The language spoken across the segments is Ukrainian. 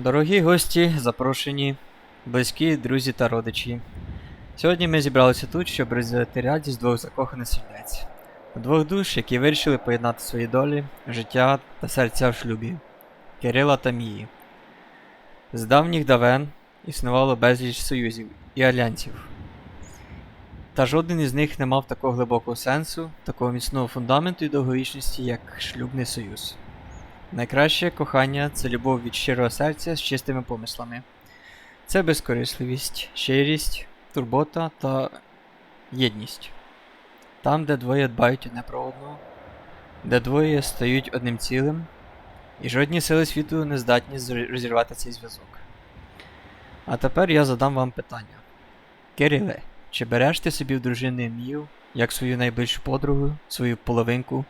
Дорогі гості, запрошені, близькі, друзі та родичі. Сьогодні ми зібралися тут, щоб розділити радість двох закоханих сердець. Двох душ, які вирішили поєднати свої долі, життя та серця в шлюбі Кирила та Мії. З давніх давен існувало безліч союзів і альянсів. Та жоден із них не мав такого глибокого сенсу, такого міцного фундаменту і довговічності, як шлюбний союз. Найкраще кохання це любов від щирого серця з чистими помислами. Це безкорисливість, щирість, турбота та єдність. Там, де двоє дбають одне про одного, де двоє стають одним цілим, і жодні сили світу не здатні розірвати цей зв'язок. А тепер я задам вам питання. Кириле, чи береш ти собі в дружини Мію як свою найближчу подругу, свою половинку,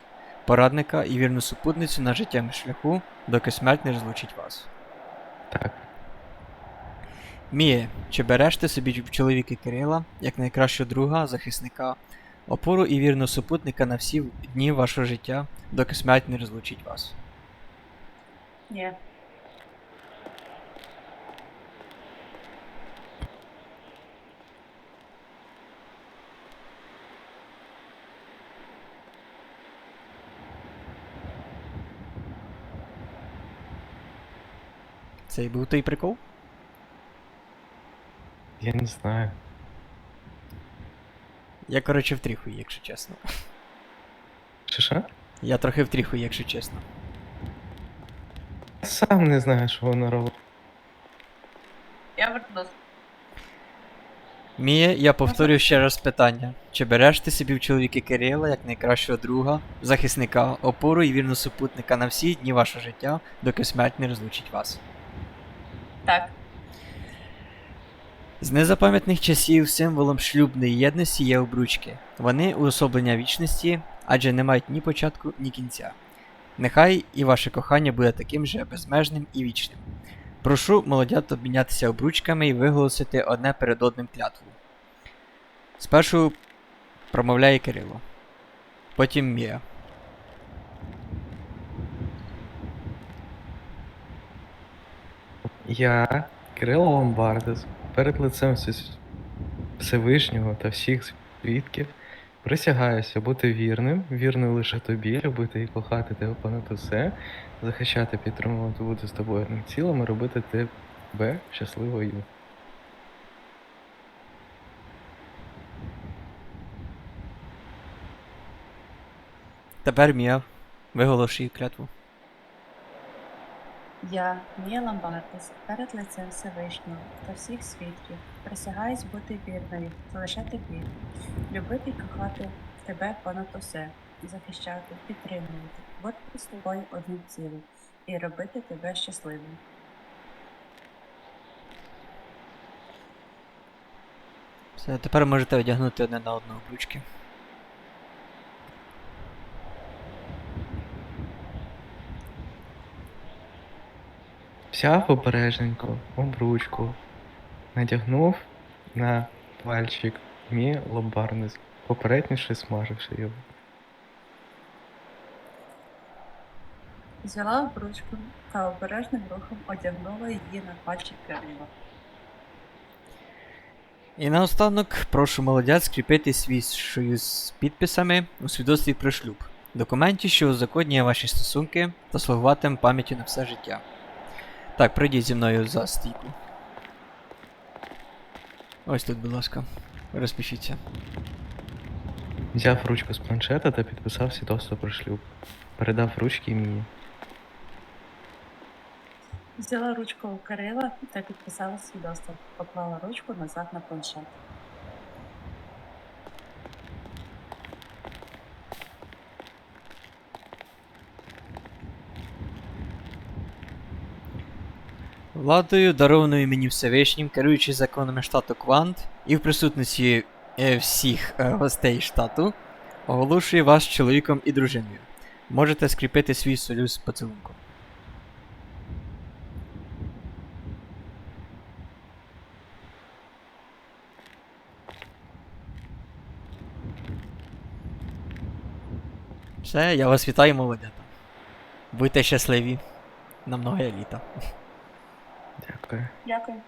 порадника і вірну супутницю на життєвому шляху, доки смерть не розлучить вас. Так. Міє, чи береш ти собі в чоловіки Кирила як найкращого друга, захисника, опору і вірного супутника на всі дні вашого життя, доки смерть не розлучить вас? Ні. Це і був той прикол? Я не знаю. Я, коротше, втріхую, якщо чесно. Що що? Я трохи втріхую, якщо чесно. Сам не знаю, що воно робить. Я вернусь. Міє, я повторюю ще раз питання. Чи береш ти собі в чоловіки Кирила як найкращого друга, захисника, опору і вірного супутника на всі дні вашого життя, доки смерть не розлучить вас? Так. З незапам'ятних часів символом шлюбної єдності є обручки. Вони уособлення вічності, адже не мають ні початку, ні кінця. Нехай і ваше кохання буде таким же безмежним і вічним. Прошу молодят обмінятися обручками і виголосити одне перед одним клятву. Спершу промовляє Кирило, потім Мія. Я, Кирило Ломбардес, перед лицем Всевишнього та всіх свідків, присягаюся бути вірним, вірним лише тобі, любити і кохати тебе понад усе, захищати, підтримувати бути з тобою одним цілим і робити тебе щасливою. Тепер Мія виголошує клятву. Я, Мія Ламбардес, перед лицем Всевишнього та всіх свідків, присягаюсь бути вірною, лише тобі, любити і кохати тебе понад усе, захищати, підтримувати, бути з тобою одним цілим і робити тебе щасливим. Все, тепер можете одягнути одне на одного обручки. Взяв обережненько обручку, надягнув на пальчик мій лобарнис, попередніше смаживши його. Взяла обручку та обережним рухом одягнула її на пальчик Кирила. І наостанок прошу молодят скріпити свій з підписами у свідоцтві про шлюб, документі, що узаконює ваші стосунки та слугуватиме пам'яттю на все життя. Так, пройдіть зі мною за стійку. Ось тут, будь ласка. Розпишіться. Взяв ручку з планшета та підписав свідоцтво про шлюб. Передав ручки мені. Взяла ручку у Кирила та підписала свідоцтво, поклала ручку назад на планшет. Владою, дарованою мені Всевишнім, керуючи законами штату Квант і в присутності е, всіх е, гостей штату, оголошую вас чоловіком і дружиною. Можете скріпити свій союз поцілунком. Все, я вас вітаю, молодята. Будьте щасливі на многое літа. Дякую. Дякую.